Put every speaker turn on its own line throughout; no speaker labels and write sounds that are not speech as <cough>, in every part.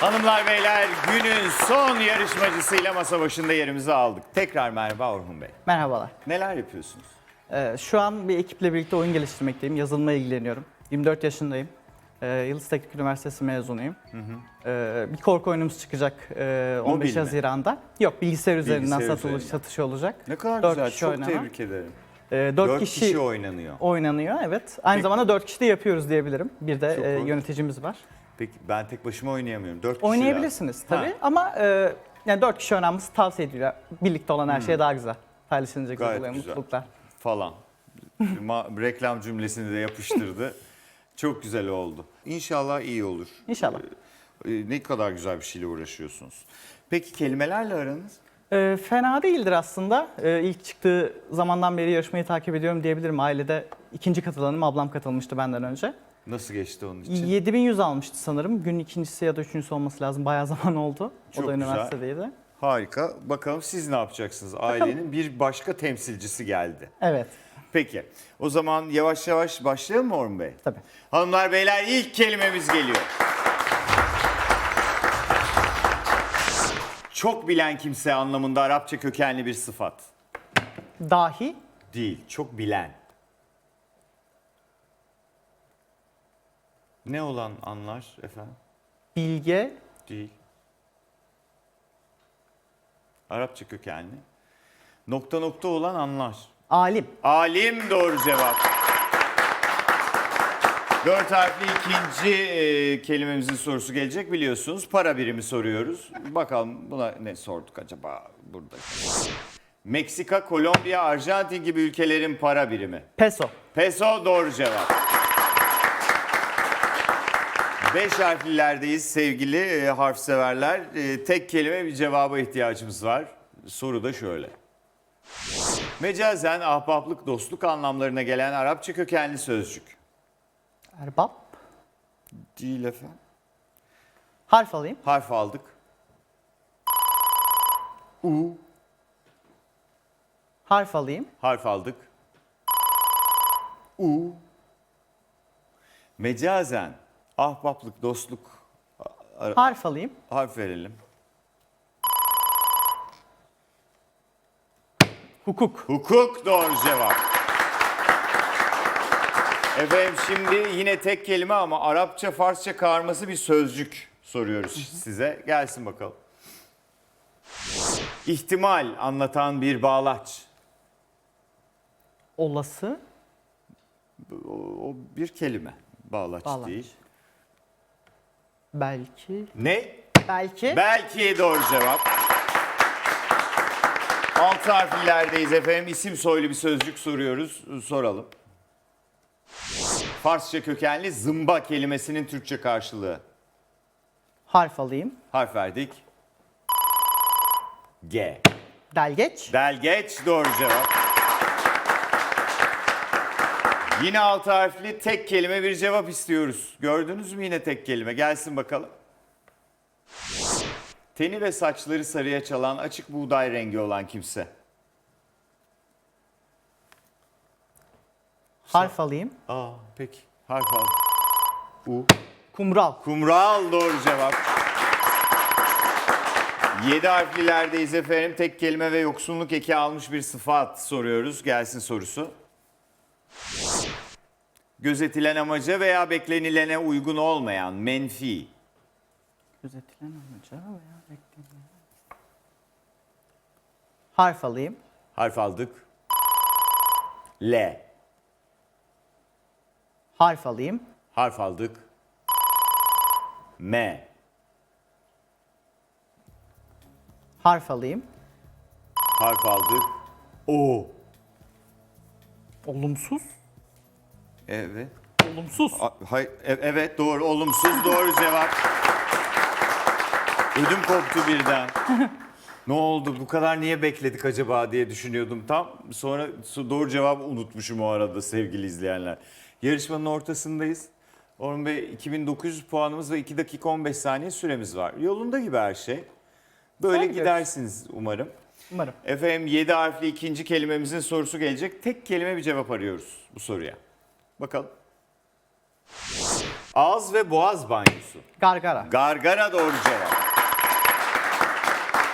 Hanımlar beyler günün son yarışmacısıyla masa başında yerimizi aldık. Tekrar merhaba Orhun Bey.
Merhabalar.
Neler yapıyorsunuz?
Ee, şu an bir ekiple birlikte oyun geliştirmekteyim. Yazılımla ilgileniyorum. 24 yaşındayım. Ee, Yıldız Teknik Üniversitesi mezunuyum. Ee, bir korku oyunumuz çıkacak e, 15
Mobil mi?
Haziran'da. Yok bilgisayar üzerinden
Bilgisayar
satılış
üzerinden.
satışı olacak.
Ne kadar
Dört
güzel,
kişi
çok
oynanan.
tebrik ederim.
Ee, 4
Dört
kişi,
kişi oynanıyor.
oynanıyor evet. Aynı zamanda 4 kişi de yapıyoruz diyebilirim. Bir de
Çok
e,
hoş.
yöneticimiz var.
Peki ben tek başıma oynayamıyorum. Dört kişi
Oynayabilirsiniz
lazım.
tabii
Ha,
ama e, yani 4 kişi oynanması tavsiye ediliyor. Birlikte olan her şey daha güzel. Paylaşılınca
Gayet
güzel mutluluklar.
falan. Ma- <laughs> reklam cümlesini de yapıştırdı. <laughs> Çok güzel oldu. İnşallah iyi olur.
İnşallah.
Ee, e, ne kadar güzel bir şeyle uğraşıyorsunuz. Peki kelimelerle aranız?
Ee, fena değildir aslında. Ee, ilk çıktığı zamandan beri yarışmayı takip ediyorum diyebilirim. Ailede ikinci katılanım, ablam katılmıştı benden önce.
Nasıl geçti onun için?
7100 almıştı sanırım. Gün ikincisi ya da üçüncüsü olması lazım. Bayağı <laughs> zaman oldu.
Çok
o da
güzel.
üniversitedeydi.
Harika. Bakalım siz ne yapacaksınız? Ailenin bir başka temsilcisi geldi.
Evet,
Peki. O zaman yavaş yavaş başlayalım mı Orhun Bey?
tabii.
Hanımlar beyler ilk kelimemiz geliyor. Çok bilen kimse anlamında Arapça kökenli bir sıfat.
Dahi,
Değil, çok bilen. Ne olan anlar efendim?
bilge,
Değil. Arapça kökenli. Nokta nokta olan anlar.
alim.
Alim doğru cevap. Dört harfli ikinci e, kelimemizin sorusu gelecek biliyorsunuz. Para birimi soruyoruz. Bakalım buna ne sorduk acaba burada? Meksika, Kolombiya, Arjantin gibi ülkelerin para birimi.
Peso,
Peso doğru cevap. Beş harflilerdeyiz sevgili e, harf severler. E, tek kelime bir cevaba ihtiyacımız var. Soru da şöyle. Mecazen ahbaplık, dostluk anlamlarına gelen Arapça kökenli sözcük.
erbap.
Değil efendim.
Harf alayım.
Harf aldık. U.
Harf alayım.
Harf aldık. U. Mecazen ahbaplık, dostluk
Harf alayım.
harf verelim.
Hukuk.
Hukuk doğru cevap. Efendim şimdi yine tek kelime ama Arapça, Farsça karması bir sözcük soruyoruz size. Gelsin bakalım. İhtimal anlatan bir bağlaç.
Olası.
O, o bir kelime. Bağlaç,
Bağlaç.
değil.
Belki.
Ne?
Belki.
Belki doğru cevap. Altı harflilerdeyiz efendim. İsim soylu bir sözcük soruyoruz. Soralım. Farsça kökenli zımba kelimesinin Türkçe karşılığı.
Harf alayım.
Harf verdik. G.
Delgeç.
Delgeç doğru cevap. Yine altı harfli tek kelime bir cevap istiyoruz. Gördünüz mü yine tek kelime? Gelsin bakalım. Teni ve saçları sarıya çalan açık buğday rengi olan kimse.
Harf alayım.
Aa peki. Harf al. U.
Kumral.
Kumral doğru cevap. Yedi harflilerdeyiz efendim. Tek kelime ve yoksunluk eki almış bir sıfat soruyoruz. Gelsin sorusu. Gözetilen amaca veya beklenilene uygun olmayan menfi.
Gözetilen amaca veya beklenilen. Harf alayım.
Harf aldık. L.
Harf alayım.
Harf aldık. M.
Harf alayım.
Harf aldık. O.
Olumsuz.
Evet.
Olumsuz.
A- hay- e- evet doğru. Olumsuz doğru cevap. Ödüm koptu birden. <laughs> ne oldu? Bu kadar niye bekledik acaba diye düşünüyordum tam. Sonra so- doğru cevabı unutmuşum o arada sevgili izleyenler. Yarışmanın ortasındayız. Orhun Bey 2900 puanımız ve 2 dakika 15 saniye süremiz var. Yolunda gibi her şey. Böyle
Güzel
gidersiniz umarım.
Umarım.
Efendim 7 harfli ikinci kelimemizin sorusu gelecek. Tek kelime bir cevap arıyoruz bu soruya. Bakalım. Ağız ve boğaz banyosu.
Gargara.
Gargara doğru cevap.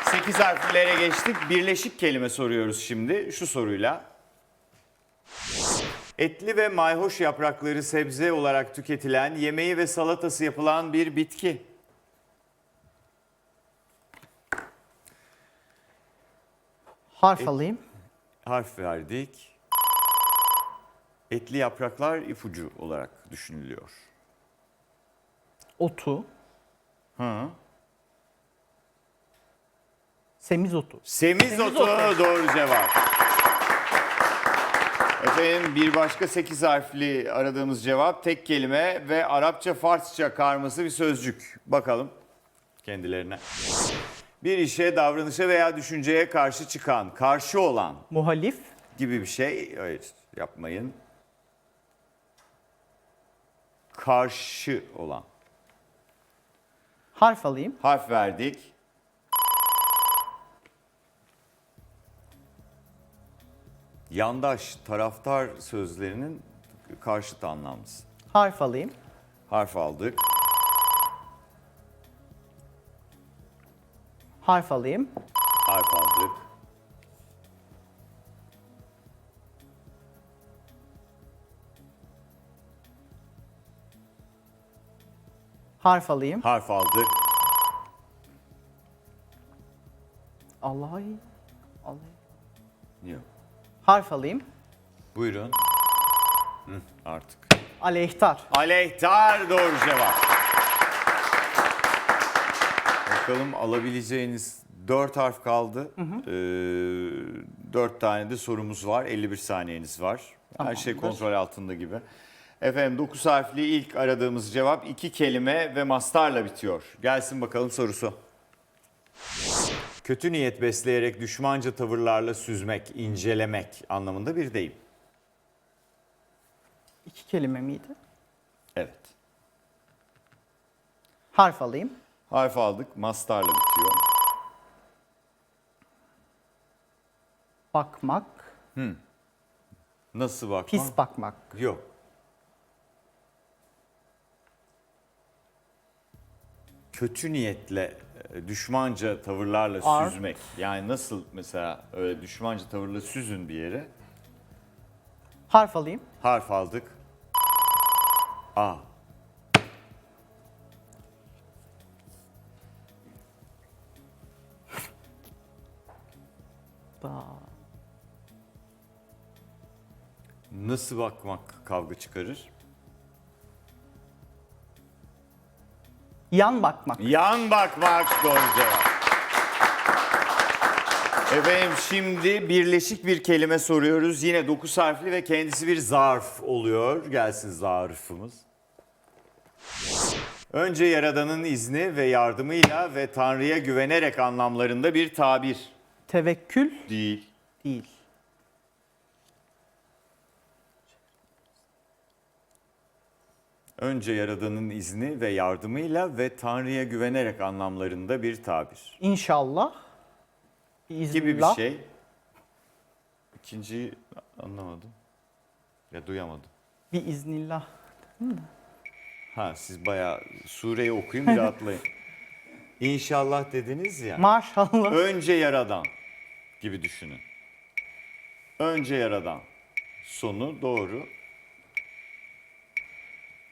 8 harflere geçtik. Birleşik kelime soruyoruz şimdi şu soruyla. Etli ve mayhoş yaprakları sebze olarak tüketilen, yemeği ve salatası yapılan bir bitki.
Harf alayım.
Harf verdik. Etli yapraklar ipucu olarak düşünülüyor.
Otu.
Hı.
Semizotu.
Semizotu <laughs> doğru cevap. Efendim bir başka 8 harfli aradığımız cevap tek kelime ve Arapça Farsça karması bir sözcük. Bakalım kendilerine. Bir işe, davranışa veya düşünceye karşı çıkan, karşı olan
Muhalif.
gibi bir şey. Hayır yapmayın. Karşı olan.
Harf alayım.
Harf verdik. Yandaş, taraftar sözlerinin karşıt anlamlısı.
Harf alayım.
Harf aldık.
Harf alayım.
Harf aldık.
Harf alayım.
Harf aldık.
Allah Allah.
Yok.
Harf alayım.
Buyurun. Hı, artık.
Aleyhtar.
Aleyhtar doğru cevap. Bakalım alabileceğiniz 4 harf kaldı. Ee, 4 tane de sorumuz var. 51 saniyeniz var. Her şey kontrol altında gibi. Efendim 9 harfli ilk aradığımız cevap iki kelime ve mastarla bitiyor. Gelsin bakalım sorusu. Kötü niyet besleyerek düşmanca tavırlarla süzmek, incelemek anlamında bir deyim.
İki kelime miydi?
Evet.
Harf alayım.
Harf aldık, mastarla bitiyor.
Bakmak.
Nasıl bakmak?
Pis bakmak.
Yok. Kötü niyetle, e, düşmanca tavırlarla
Ar-
süzmek. Yani nasıl mesela öyle düşmanca tavırla süzün bir yere.
Harf alayım.
Harf aldık. A.
Ba.
Nasıl bakmak kavga çıkarır?
Yan bakmak.
Yan bakmak doğru cevap. Efendim şimdi birleşik bir kelime soruyoruz. Yine 9 harfli ve kendisi bir zarf oluyor. Gelsin zarfımız. Önce Yaradan'ın izni ve yardımıyla ve Tanrı'ya güvenerek anlamlarında bir tabir.
Tevekkül
Değil.
değil.
Önce Yaradan'ın izni ve yardımıyla ve Tanrı'ya güvenerek anlamlarında bir tabir.
İnşallah.
Gibi bir
İznillah.
şey. İkinciyi anlamadım. Ya duyamadım.
Bir iznillah.
Ha siz bayağı sureyi okuyun bir atlayın. <laughs> İnşallah dediniz ya.
Maşallah.
Önce yaradan gibi düşünün. Önce yaradan. Sonu doğru.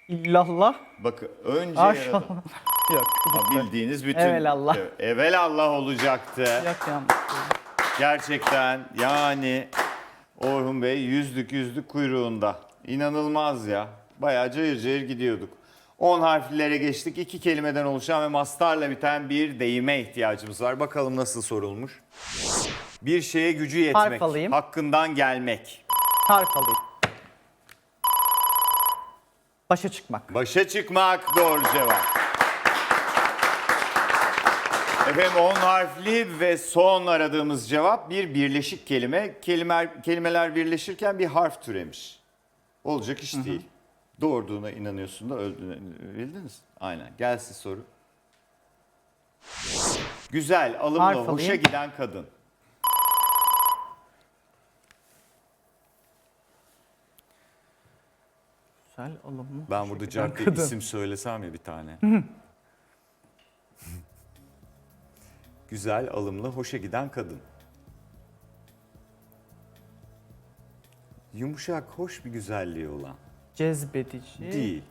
İllallah.
Bakın önce
Maşallah.
yaradan. <laughs>
Yok.
Ha, bildiğiniz bütün.
Evelallah.
Evet, Evelallah olacaktı.
Yok yanlış.
Gerçekten yani Orhun Bey yüzdük yüzdük kuyruğunda. İnanılmaz ya. Bayağı cayır cayır gidiyorduk. 10 harflilere geçtik. İki kelimeden oluşan ve mastarla biten bir deyime ihtiyacımız var. Bakalım nasıl sorulmuş. Bir şeye gücü yetmek,
alayım.
hakkından gelmek,
Harf alayım. Başa çıkmak.
başa çıkmak doğru cevap. Efendim 10 harfli ve son aradığımız cevap bir birleşik kelime. Kelime, kelimeler birleşirken bir harf türemiş. Olacak iş değil. Doğurduğuna inanıyorsun da öldüğüne bildiniz. Aynen. Gelsin soru. Güzel, alımlı,
Harf
hoşa
alayım.
giden kadın.
Güzel, alımlı.
Ben burada cadde
kadın.
isim söylesem ya bir tane. Güzel, alımlı, hoşa giden kadın. Yumuşak, hoş bir güzelliği olan.
Cezbedici.
Değil.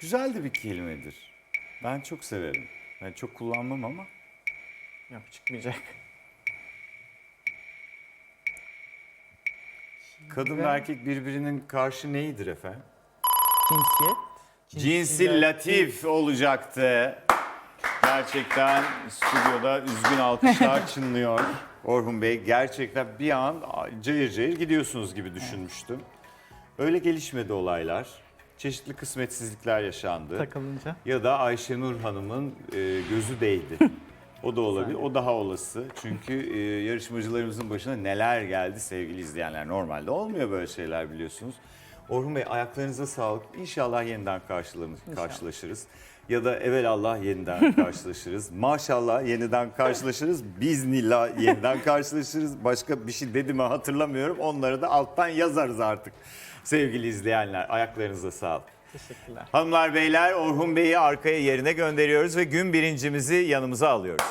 Güzel de bir kelimedir. Ben çok severim. Ben çok kullanmam ama.
Yok çıkmayacak.
Kadın ve erkek birbirinin karşı neyidir efendim?
Cinsiyet.
Cinsi latif olacaktı. Gerçekten stüdyoda üzgün alkışlar <laughs> çınlıyor. Orhun Bey gerçekten bir an cayır cayır gidiyorsunuz gibi düşünmüştüm. Öyle gelişmedi olaylar. Çeşitli kısmetsizlikler yaşandı.
Takılınca.
Ya da Ayşenur Hanım'ın e, gözü değdi. <laughs> O da olabilir. O daha olası. Çünkü e, yarışmacılarımızın başına neler geldi sevgili izleyenler. Normalde olmuyor böyle şeyler biliyorsunuz. Orhun Bey ayaklarınıza sağlık. İnşallah yeniden karşılanır, karşılaşırız. Ya da evelallah yeniden <laughs> karşılaşırız. Maşallah yeniden karşılaşırız. Biznillah yeniden karşılaşırız. Başka bir şey dedi mi hatırlamıyorum. Onları da alttan yazarız artık. Sevgili izleyenler ayaklarınıza sağlık.
Teşekkürler.
Hanımlar beyler Orhun Bey'i arkaya yerine gönderiyoruz ve gün birincimizi yanımıza alıyoruz.